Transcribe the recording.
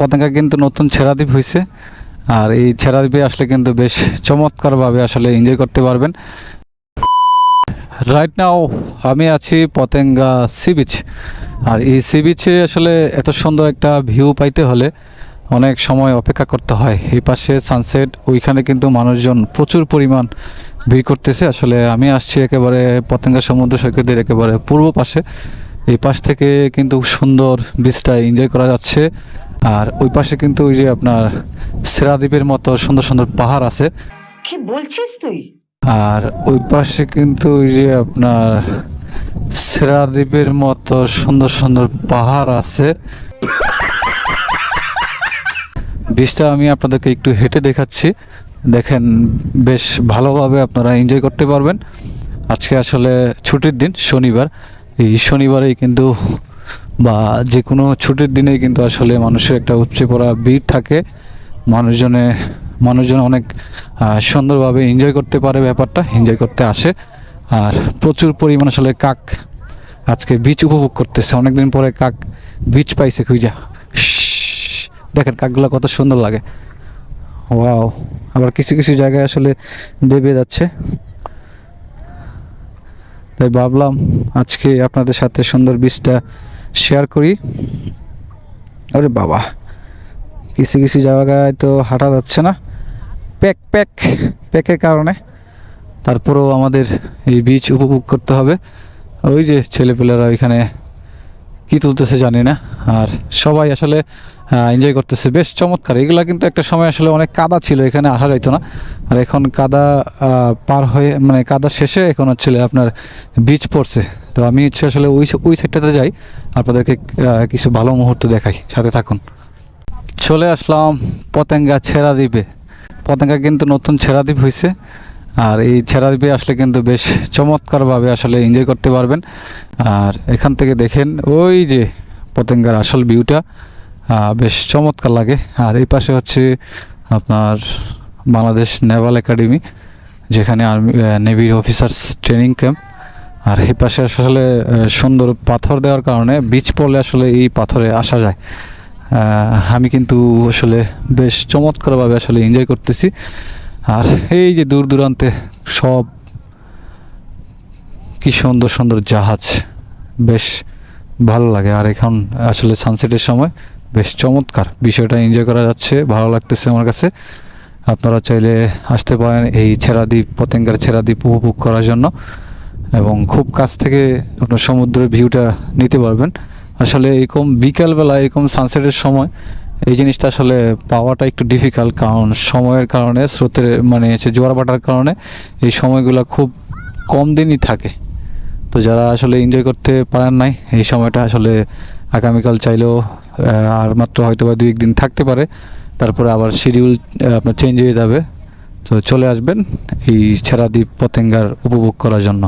পতাকা কিন্তু নতুন ছেড়াদ্বীপ হয়েছে আর এই ছেড়াদ্বীপে আসলে কিন্তু বেশ চমৎকারভাবে আসলে এনজয় করতে পারবেন। রাইট নাও আমি আছি পতেঙ্গা সি বিচ। আর এই সি বিচে আসলে এত সুন্দর একটা ভিউ পাইতে হলে অনেক সময় অপেক্ষা করতে হয়। এই পাশে সানসেট ওইখানে কিন্তু মানুষজন প্রচুর পরিমাণ ভিড় করতেছে। আসলে আমি আসছি একেবারে পতেঙ্গা সমুদ্র সৈকতের একেবারে পূর্ব পাশে। এই পাশ থেকে কিন্তু সুন্দর বীজটা এনজয় করা যাচ্ছে। আর ওই পাশে কিন্তু ওই যে আপনার সেরাদ্বীপের মতো সুন্দর সুন্দর পাহাড় আছে। কি বলছিস তুই? আর ওই পাশে কিন্তু ওই যে আপনার সেরাদ্বীপের মতো সুন্দর সুন্দর পাহাড় আছে। বীজটা আমি আপনাদেরকে একটু হেঁটে দেখাচ্ছি। দেখেন বেশ ভালোভাবে আপনারা এনজয় করতে পারবেন। আজকে আসলে ছুটির দিন শনিবার। এই শনিবারেই কিন্তু বা যে কোনো ছুটির দিনেই কিন্তু আসলে মানুষের একটা উপচে পড়া ভিড় থাকে। মানুষজনে, মানুষজন অনেক সুন্দরভাবে এনজয় করতে পারে ব্যাপারটা এনজয় করতে আসে। আর প্রচুর পরিমাণ আসলে কাক আজকে বিচ উপভোগ করতেছে। অনেকদিন পরে কাক বিচ পাইছে খুঁজা। দেখেন কাকগুলো কত সুন্দর লাগে। ওয়াও, আবার কিছু কিছু জায়গায় আসলে ডেবে যাচ্ছে। তাই ভাবলাম আজকে আপনাদের সাথে সুন্দর বীজটা শেয়ার করি। আরে বাবা, কিছু কিছু জায়গায় তো হাঁটা যাচ্ছে না। প্যাক প্যাক, প্যাকের কারণে। তারপরেও আমাদের এই বীচ উপভোগ করতে হবে। ওই যে ছেলেপেলেরা ওইখানে কি তুলতেছে জানি না। আর সবাই আসলে এনজয় করতেছে। বেশ চমৎকার। এগুলা কিন্তু একটা সময় আসলে অনেক কাদা ছিল, এখানে আসা যাইতো না। আর এখন কাদা পার হয়ে মানে কাদা শেষে এখন হচ্ছে আপনার বীজ পড়ছে। তো আমি হচ্ছে আসলে ওই ওই সাইডটাতে যাই। আপনাদেরকে কিছু ভালো মুহূর্ত দেখাই। সাথে থাকুন। চলে আসলাম পতেঙ্গা ছেড়া দ্বীপে। পতেঙ্গা কিন্তু নতুন ছেড়া দ্বীপ হয়েছে আর এই দ্বীপে আসলে কিন্তু বেশ চমৎকারভাবে আসলে এনজয় করতে পারবেন। আর এখান থেকে দেখেন ওই যে পতেঙ্গার আসল ভিউটা বেশ চমৎকার লাগে। আর এই পাশে হচ্ছে আপনার বাংলাদেশ নেভাল একাডেমি, যেখানে আর্মি নেভির অফিসার্স ট্রেনিং ক্যাম্প। আর এই পাশে আসলে সুন্দর পাথর দেওয়ার কারণে বিচ পড়লে আসলে এই পাথরে আসা যায়। আমি কিন্তু আসলে বেশ চমৎকারভাবে আসলে এনজয় করতেছি। আর এই যে দূর দূরান্তে সব কি সুন্দর সুন্দর জাহাজ, বেশ ভালো লাগে। আর এখন আসলে সানসেটের সময় বেশ চমৎকার বিষয়টা এনজয় করা যাচ্ছে, ভালো লাগতেছে আমার কাছে। আপনারা চাইলে আসতে পারেন এই ছেড়াদ্বীপ, পতেঙ্গার ছেড়াদ্বীপ উপভোগ করার জন্য এবং খুব কাছ থেকে আপনার সমুদ্রের ভিউটা নিতে পারবেন। আসলে এরকম বিকালবেলা এরকম সানসেটের সময় এই জিনিসটা আসলে পাওয়াটা একটু ডিফিকাল্ট কারণ সময়ের কারণে, স্রোতের মানে হচ্ছে জোয়ার ভাটার কারণে এই সময়গুলো খুব কম দিনই থাকে। তো যারা আসলে এনজয় করতে পারেন নাই, এই সময়টা আসলে আগামীকাল চাইলেও আর মাত্র হয়তো বা দুই একদিন থাকতে পারে। তারপরে আবার শিডিউল আপনার চেঞ্জ হয়ে যাবে। তো চলে আসবেন এই ছেড়াদ্বীপ পতেঙ্গার উপভোগ করার জন্য।